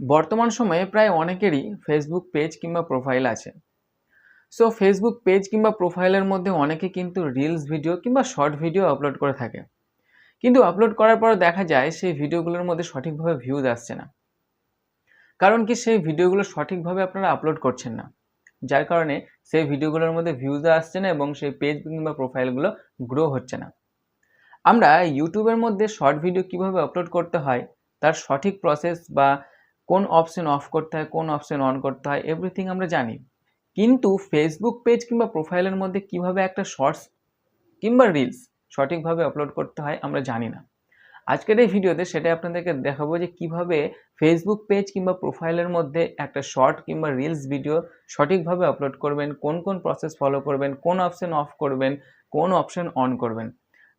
বর্তমান সময়ে প্রায় অনেকেরই ফেসবুক পেজ কিংবা প্রোফাইল আছে। সো ফেসবুক পেজ কিংবা প্রোফাইলের মধ্যে অনেকে কিন্তু রিলস ভিডিও কিংবা শর্ট ভিডিও আপলোড করে থাকে। কিন্তু আপলোড করার পর দেখা যায় সেই ভিডিওগুলোর মধ্যে সঠিকভাবে ভিউজ আসছে না। কারণ কি সেই ভিডিওগুলো সঠিকভাবে আপনারা আপলোড করছেন না। যার কারণে সেই ভিডিওগুলোর মধ্যে ভিউজ আসছে না এবং সেই পেজ কিংবা প্রোফাইলগুলো গ্রো হচ্ছে না। আমরা ইউটিউবের মধ্যে শর্ট ভিডিও কীভাবে আপলোড করতে হয়, তার সঠিক প্রসেস বা কোন অপশন অফ করতে হয়, কোন অপশন অন করতে হয় এভরিথিং আমরা জানি। কিন্তু ফেসবুক পেজ কিংবা প্রোফাইলের মধ্যে কীভাবে একটা শর্টস কিংবা রিলস সঠিকভাবে আপলোড করতে হয় আমরা জানি না। আজকের এই ভিডিওতে সেটাই আপনাদেরকে দেখাবো যে কীভাবে ফেসবুক পেজ কিংবা প্রোফাইলের মধ্যে একটা শর্ট কিংবা রিলস ভিডিও সঠিকভাবে আপলোড করবেন, কোন কোন প্রসেস ফলো করবেন, কোন অপশন অফ করবেন, কোন অপশন অন করবেন।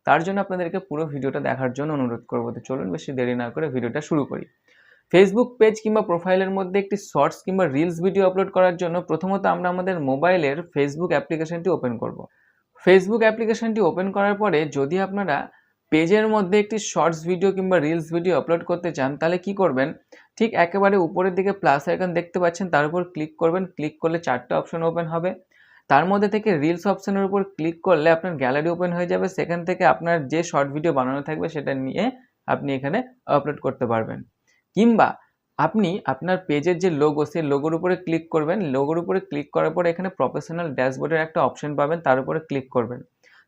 তার জন্য আপনাদেরকে পুরো ভিডিওটা দেখার জন্য অনুরোধ করব। তো চলুন বেশি দেরি না করে ভিডিওটা শুরু করি। ফেসবুক পেজ কিংবা প্রোফাইলের মধ্যে একটি শর্টস কিংবা রিলস ভিডিও আপলোড করার জন্য প্রথমত আমরা আমাদের মোবাইলের ফেসবুক অ্যাপ্লিকেশনটি ওপেন করব। ফেসবুক অ্যাপ্লিকেশনটি ওপেন করার পরে যদি আপনারা পেজের মধ্যে একটি শর্টস ভিডিও কিংবা রিলস ভিডিও আপলোড করতে চান, তাহলে কি করবেন? ঠিক একেবারে উপরের দিকে প্লাস আইকন দেখতে পাচ্ছেন, তার উপর ক্লিক করবেন। ক্লিক করলে চারটে অপশন ওপেন হবে। তার মধ্যে থেকে রিলস অপশনের উপর ক্লিক করলে আপনার গ্যালারি ওপেন হয়ে যাবে। সেখান থেকে আপনার যে শর্ট ভিডিও বানানো থাকবে, সেটা নিয়ে আপনি এখানে আপলোড করতে পারবেন। কিংবা আপনি আপনার পেজের যে লোগো সেই লোগোর উপরে ক্লিক করবেন। লোগোর উপরে ক্লিক করার পর এখানে প্রফেশনাল ড্যাশবোর্ডের একটা অপশন পাবেন, তার উপরে ক্লিক করবেন।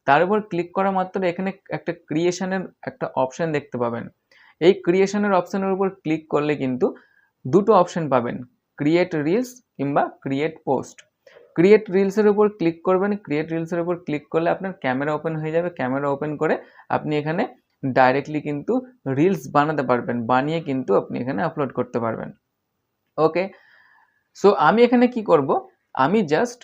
তার উপর ক্লিক করা মাত্র এখানে একটা ক্রিয়েশনের একটা অপশন দেখতে পাবেন। এই ক্রিয়েশনের অপশনের উপর ক্লিক করলে কিন্তু দুটো অপশন পাবেন ক্রিয়েট রিলস কিংবা ক্রিয়েট পোস্ট ক্রিয়েট রিলসের উপর ক্লিক করবেন ক্রিয়েট রিলসের উপর ক্লিক করলে আপনার ক্যামেরা ওপেন হয়ে যাবে। ক্যামেরা ওপেন করে আপনি এখানে ডাইরেক্টলি কিন্তু রিলস বানাতে পারবেন, বানিয়ে কিন্তু আপনি এখানে আপলোড করতে পারবেন। ওকে সো আমি এখানে কি করব? আমি জাস্ট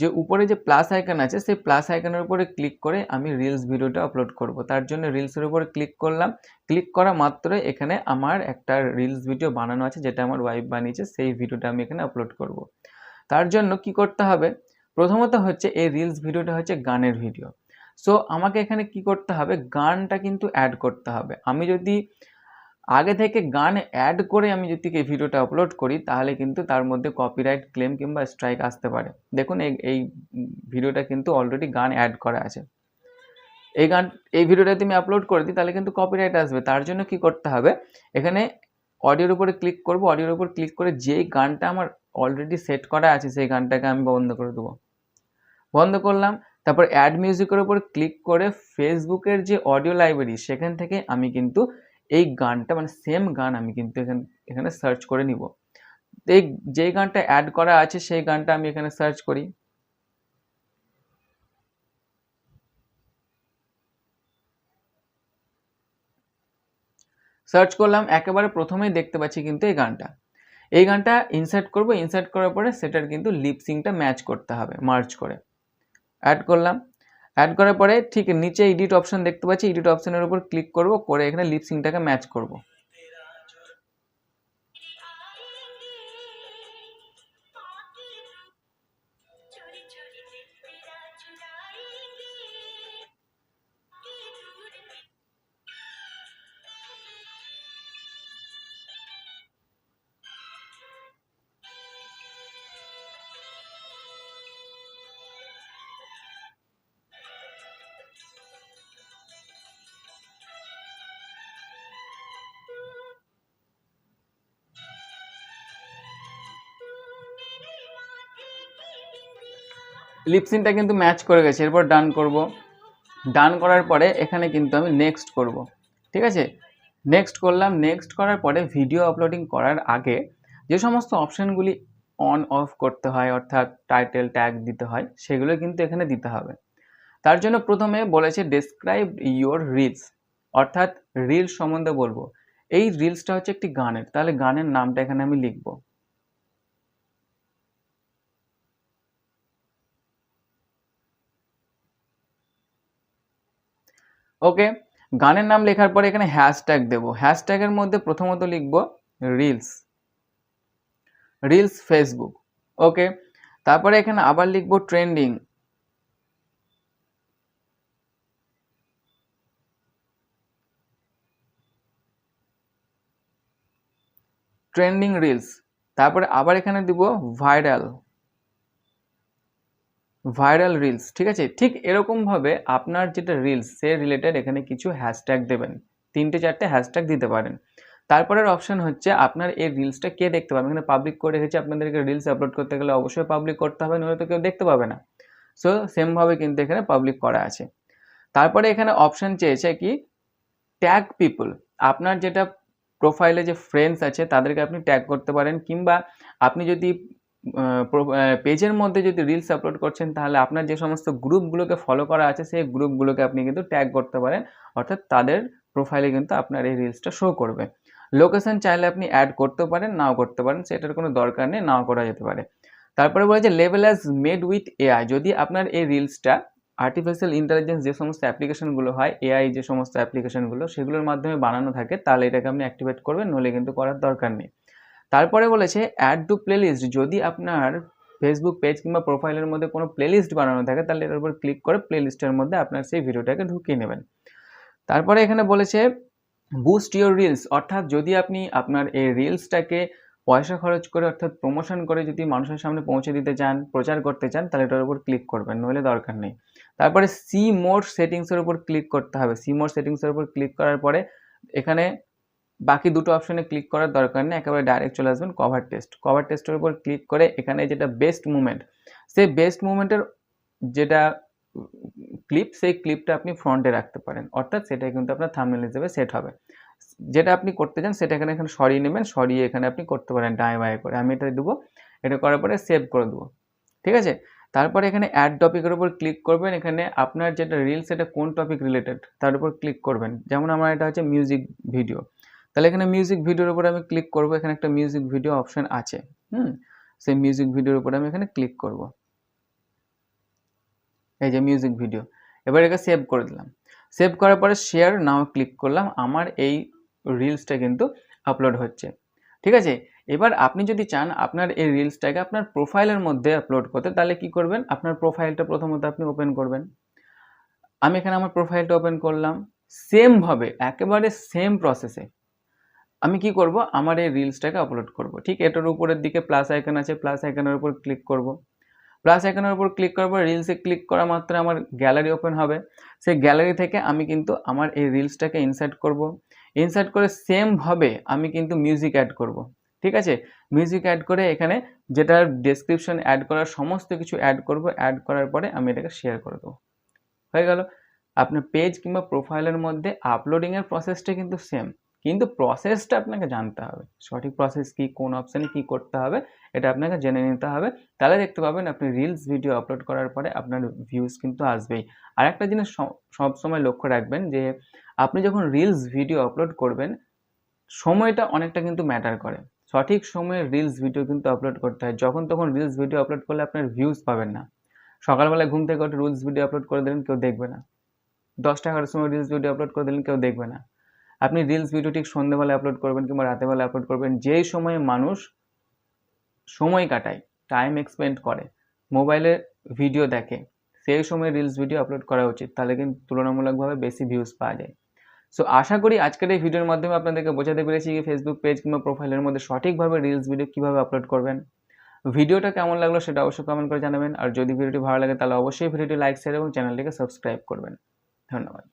যে উপরে যে প্লাস আইকন আছে, সেই প্লাস আইকনের উপরে ক্লিক করে আমি রিলস ভিডিওটা আপলোড করব। তার জন্য রিলসের উপরে ক্লিক করলাম। ক্লিক করা মাত্র এখানে আমার একটা রিলস ভিডিও বানানো আছে, যেটা আমার ওয়াইফ বানিয়েছে, সেই ভিডিওটা আমি এখানে আপলোড করব। তার জন্য কি করতে হবে? প্রথমত হচ্ছে এই রিলস ভিডিওটা হচ্ছে গানের ভিডিও সো আমাকে এখানে কি করতে হবে? গানটা কিন্তু অ্যাড করতে হবে। আমি যদি আগে থেকে গান অ্যাড করে আমি যদি এই ভিডিওটা আপলোড করি, তাহলে কিন্তু তার মধ্যে কপিরাইট ক্লেম কিংবা স্ট্রাইক আসতে পারে। দেখুন, এই ভিডিওটা কিন্তু অলরেডি গান অ্যাড করা আছে। এই গান, এই ভিডিওটা তুমি আপলোড করে দিই, তাহলে কিন্তু কপিরাইট আসবে। তার জন্য কি করতে হবে? এখানে অডিওর উপরে ক্লিক করব। অডিওর উপর ক্লিক করে যেই গানটা আমার অলরেডি সেট করা আছে, সেই গানটাকে আমি বন্ধ করে দেবো। বন্ধ করলাম। তারপর অ্যাড মিউজিকের উপর ক্লিক করে ফেসবুকের যে অডিও লাইব্রেরি সেখান থেকে আমি কিন্তু এই গানটা মানে সেম গান আমি কিন্তু এখানে এখানে সার্চ করে নিব। এই যে গানটা অ্যাড করা আছে, সেই গানটা আমি এখানে সার্চ করি। সার্চ করলাম, একেবারে প্রথমেই দেখতে পাচ্ছি কিন্তু এই গানটা। এই গানটা ইনসার্ট করব ইনসার্ট করার পরে সেটার কিন্তু লিপসিংটা ম্যাচ করতে হবে মার্চ করে। অ্যাড করলাম। অ্যাড করার পরে ঠিক নিচে এডিট অপশন দেখতে পাচ্ছি। এডিট অপশনের উপর ক্লিক করব, করে এখানে লিপসিংটাকে ম্যাচ করব। লিপসিনটা কিন্তু ম্যাচ করে গেছে, এরপর ডান করব। ডান করার পরে এখানে কিন্তু আমি নেক্সট করব, ঠিক আছে? নেক্সট করলাম নেক্সট করার পরে ভিডিও আপলোডিং করার আগে যে সমস্ত অপশানগুলি অন অফ করতে হয়, অর্থাৎ টাইটেল ট্যাগ দিতে হয়, সেগুলো কিন্তু এখানে দিতে হবে। তার জন্য প্রথমে বলেছে ডেসক্রাইব ইয়োর রিলস অর্থাৎ রিলস সম্বন্ধে বলব। এই রিলসটা হচ্ছে একটি গানের, তাহলে গানের নামটা এখানে আমি লিখব। ওকে গানের নাম লেখার পরে এখানে হ্যাশট্যাগ দেবো। হ্যাশট্যাগের মধ্যে প্রথমত লিখব রিলস রিলস ফেসবুক ওকে তারপরে এখানে আবার লিখব ট্রেন্ডিং ট্রেন্ডিং রিলস তারপরে আবার এখানে দিব ভাইরাল ভাইরাল রিলস ঠিক আছে? ঠিক এরকমভাবে আপনার যেটা রিলস সে রিলেটেড এখানে কিছু হ্যাশট্যাগ দেবেন। তিনটে, চারটে হ্যাশট্যাগ দিতে পারেন। তারপরের অপশন হচ্ছে আপনার এই রিলসটা কে দেখতে পাবে? এখানে পাবলিক করে রেখেছি, আপনাদেরকে রিলস আপলোড করতে গেলে অবশ্যই পাবলিক করতে হবে নয়তো কেউ দেখতে পাবে না। সো সেমভাবে কিন্তু এখানে পাবলিক করা আছে। তারপরে এখানে অপশন চেয়েছে কি? ট্যাগ পিপল আপনার যেটা প্রোফাইলে যে ফ্রেন্ডস আছে, তাদেরকে আপনি ট্যাগ করতে পারেন। কিংবা আপনি যদি পেজের মধ্যে যদি রিলস আপলোড করছেন, তাহলে আপনার যে সমস্ত গ্রুপগুলোকে ফলো করা আছে, সেই গ্রুপগুলোকে আপনি কিন্তু ট্যাগ করতে পারেন। অর্থাৎ তাদের প্রোফাইলে কিন্তু আপনার এই রিলসটা শো করবে। লোকেশন চাইলে আপনি অ্যাড করতে পারেন, নাও করতে পারেন, সেটার কোনো দরকার নেই, নাও করা যেতে পারে। তারপরে বলেছে লেভেল অ্যাজ মেড উইথ এআই যদি আপনার এই রিলসটা আর্টিফিশিয়াল ইন্টেলিজেন্স যে সমস্ত অ্যাপ্লিকেশনগুলো হয় এআই যে সমস্ত অ্যাপ্লিকেশনগুলো সেগুলোর মাধ্যমে বানানো থাকে, তাহলে এটাকে আপনি অ্যাক্টিভেট করবেন নলে কিন্তু করার দরকার নেই। তারপরে বলেছে অ্যাড টু প্লেলিস্ট যদি আপনার ফেসবুক পেজ কিংবা প্রোফাইলের মধ্যে কোনো প্লেলিস্ট বানানো থাকে, তাহলে এটার উপর ক্লিক করে প্লেলিস্টের মধ্যে আপনার সেই ভিডিওটাকে ঢুকিয়ে নেবেন। তারপরে এখানে বলেছে বুস্ট ইউর রিলস অর্থাৎ যদি আপনি আপনার এই রিলসটাকে পয়সা খরচ করে অর্থাৎ প্রমোশন করে যদি মানুষের সামনে পৌঁছে দিতে চান, প্রচার করতে চান, তাহলে এটার উপর ক্লিক করবেন, নইলে দরকার নেই। তারপরে সি মোর সেটিংসের উপর ক্লিক করতে হবে। সি মোর সেটিংসের উপর ক্লিক করার পরে এখানে বাকি দুটো অপশনে ক্লিক করার দরকার নেই, একেবারে ডাইরেক্ট চলে আসবেন কভার টেস্ট কভার টেস্টের উপর ক্লিক করে এখানে যেটা বেস্ট মুভমেন্ট সেই বেস্ট মুভমেন্টের যেটা ক্লিপ সেই ক্লিপটা আপনি ফ্রন্টে রাখতে পারেন। অর্থাৎ সেটা কিন্তু আপনার থামনেল হিসেবে সেট হবে। যেটা আপনি করতে চান সেটা এখানে এখানে সরিয়ে নেবেন, সরিয়ে এখানে আপনি করতে পারেন ডায় বায়ে করে। আমি এটা দেবো, এটা করার পরে সেভ করে দেবো। ঠিক আছে? তারপরে এখানে অ্যাড টপিকের উপর ক্লিক করবেন, এখানে আপনার যেটা রিলস সেটা কোন টপিক রিলেটেড তার উপর ক্লিক করবেন। যেমন আমার এটা হচ্ছে মিউজিক ভিডিও তাহলে এখানে মিউজিক ভিডিওর উপর আমি ক্লিক করব, এখানে একটা মিউজিক ভিডিও অপশন আছে, হুম? সেই মিউজিক ভিডিওর উপর আমি এখানে ক্লিক করব। এই যে মিউজিক ভিডিও এবার একে সেভ করে দিলাম। সেভ করার পরে শেয়ার নাও ক্লিক করলাম, আমার এই রিলসটা কিন্তু আপলোড হচ্ছে। ঠিক আছে? এবার আপনি যদি চান আপনার এই রিলসটাকে আপনার প্রোফাইলের মধ্যে আপলোড করতে, তাহলে কি করবেন? আপনার প্রোফাইলটা প্রথমত আপনি ওপেন করবেন। আমি এখানে আমার প্রোফাইলটা ওপেন করলাম। সেমভাবে একেবারে সেম প্রসেসে আমি কি করব? আমার এই রিলসটাকে আপলোড করব। ঠিক এটার উপরের দিকে প্লাস আইকন আছে প্লাস আইকনের উপর ক্লিক করব। প্লাস আইকনের উপর ক্লিক পর রিলসে ক্লিক করা মাত্র আমার গ্যালারি ওপেন হবে। সেই গ্যালারি থেকে আমি কিন্তু আমার এই রিলসটাকে ইনসার্ট করব। ইনসার্ট করে সেমভাবে আমি কিন্তু মিউজিক অ্যাড করব। ঠিক আছে? মিউজিক অ্যাড করে এখানে যেটার ডেসক্রিপশন অ্যাড করার সমস্ত কিছু অ্যাড করব। অ্যাড করার পরে আমি এটাকে শেয়ার করে দেবো। হয়ে গেল। আপনার পেজ কিংবা প্রোফাইলের মধ্যে আপলোডিংয়ের প্রসেসটা কিন্তু সেম কিন্তু প্রসেসটা আপনাকে জানতে হবে। সঠিক প্রসেস কি, কোন অপশানে কি করতে হবে, এটা আপনাকে জেনে নিতে হবে। তাহলে দেখতে পাবেন আপনি রিলস ভিডিও আপলোড করার পরে আপনার ভিউজ কিন্তু আসবেই। আর একটা জিনিস সবসময় লক্ষ্য রাখবেন যে, আপনি যখন রিলস ভিডিও আপলোড করবেন, সময়টা অনেকটা কিন্তু ম্যাটার করে। সঠিক সময়ে রিলস ভিডিও কিন্তু আপলোড করতে হয়। যখন তখন রিলস ভিডিও আপলোড করলে আপনার ভিউজ পাবেন না। সকালবেলায় ঘুম থেকে একটা রিলস ভিডিও আপলোড করে দিলেন, কেউ দেখবে না। দশটা এগারোটার সময় রিলস ভিডিও আপলোড করে দিলেন, কেউ দেখবে না। আপনি রিলস ভিডিও ঠিক সন্ধ্যেবেলায় আপলোড করবেন কিংবা রাতেবেলা আপলোড করবেন, যেই সময়ে মানুষ সময় কাটায় টাইম এক্সপেন্ড করে মোবাইলে ভিডিও দেখে, সেই সময় রিলস ভিডিও আপলোড করা উচিত, তাহলে কিন্তু তুলনামূলকভাবে বেশি ভিউজ পাওয়া যায়। সো আশা করি আজকের এই ভিডিওর মাধ্যমে আপনাদেরকে বোঝাতে পেরেছি যে ফেসবুক পেজ কিংবা প্রোফাইলের মধ্যে সঠিকভাবে রিলস ভিডিও কীভাবে আপলোড করবেন। ভিডিওটা কেমন লাগল সেটা অবশ্যই কমেন্ট করে জানাবেন, আর যদি ভিডিওটি ভালো লাগে তাহলে অবশ্যই ভিডিওটি লাইক শেয়ার এবং চ্যানেলটিকে সাবস্ক্রাইব করবেন। ধন্যবাদ।